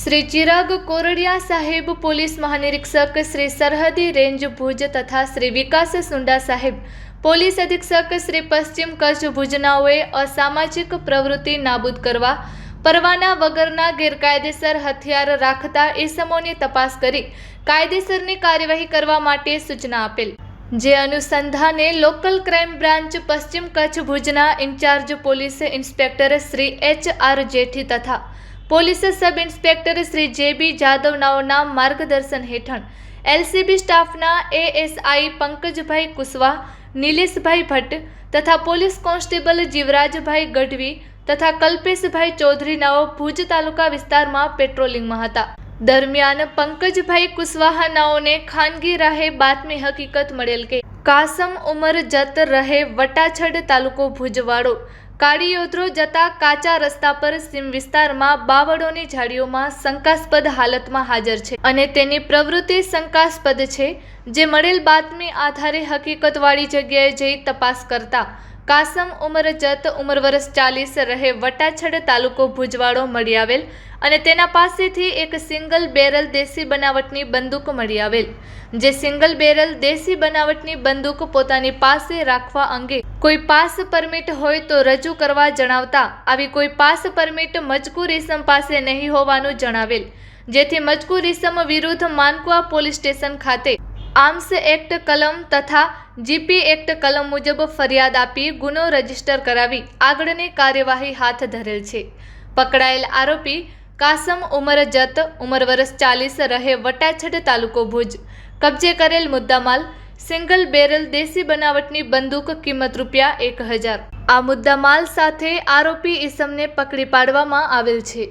શ્રી ચિરાગ કોરડિયા સાહેબ, પોલીસ મહાનિરીક્ષક શ્રી સરહદી રેન્જ ભુજ તથા શ્રી વિકાસ સુંડા સાહેબ, પોલીસ અધિક્ષક શ્રી પશ્ચિમ કચ્છ ભુજનાઓએ અસામાજિક પ્રવૃત્તિ નાબૂદ કરવા, પરવાના વગરના ગેરકાયદેસર હથિયાર રાખતા ઇસમોની તપાસ કરી, કાયદેસરની કાર્યવાહી કરવા માટે સૂચના આપેલ. જે અનુસંધાને લોકલ ક્રાઇમ બ્રાન્ચ પશ્ચિમ કચ્છ ભુજના incharge police inspector Shri H R Jethi તથા પોલીસ સબ ઇન્સ્પેક્ટર શ્રી જે બી જાદવનાઓના માર્ગદર્શન હેઠળ એલસીબી સ્ટાફના એએસઆઈ પંકજભાઈ કુશવા નિલેશભાઈ ભટ્ટ તથા પોલીસ કોન્સ્ટેબલ જીવરાજભાઈ ગઢવી તથા કલ્પેશભાઈ ચૌધરીનાઓ ભુજ તાલુકા વિસ્તારમાં પેટ્રોલિંગમાં હતા. દરમિયાન પંકજભાઈ કુશવાહાનાઓને ખાનગી રાહે બાતમી હકીકત મળેલ કે કાસમ ઉમર જત રહે વટાછડ તાલુકો ભુજવાડો કાળીયોદ્રો જતા કાચા રસ્તા પર સીમ વિસ્તારમાં બાવળોની ઝાડીઓમાં શંકાસ્પદ હાલતમાં હાજર છે અને તેની પ્રવૃત્તિ શંકાસ્પદ છે. જે મળેલ બાતમી આધારે હકીકતવાળી જગ્યાએ જઈ તપાસ કરતા કાસમ ઉમર જત ઉંમર વર્ષ ચાલીસ રહે વટાછડ તાલુકો ભુજવાડો મળી આવેલ અને તેના પાસેથી એક સિંગલ બેરલ દેશી બનાવટની બંદૂક મળી આવેલ. જે સિંગલ બેરલ દેશી બનાવટની બંદૂક પોતાની પાસે રાખવા અંગે કોઈ પાસ પરમિટ હોય તો રજૂ કરવા જણાવતા આવી કોઈ પાસ પરમિટ મજકૂર ઇસમ પાસે નહીં હોવાનું જણાવેલ. જેથી મજકૂર ઇસમ વિરુદ્ધ માનકુવા પોલીસ સ્ટેશન ખાતે આર્મ્સ એક્ટ કલમ તથા જીપી એક્ટ કલમ મુજબ ફરિયાદ આપી ગુનો રજિસ્ટર કરાવી આગળની કાર્યવાહી હાથ ધરેલ છે. પકડાયેલ આરોપી કાસમ ઉમર જત ઉંમર વર્ષ ચાલીસ રહે વટાછડ તાલુકો ભુજ. કબજે કરેલ મુદ્દામાલ સિંગલ બેરલ દેશી બનાવટની બંદૂક કિંમત રૂપિયા એક હજાર. આ મુદ્દામાલ સાથે આરોપી ઈસમને પકડી પાડવામાં આવેલ છે.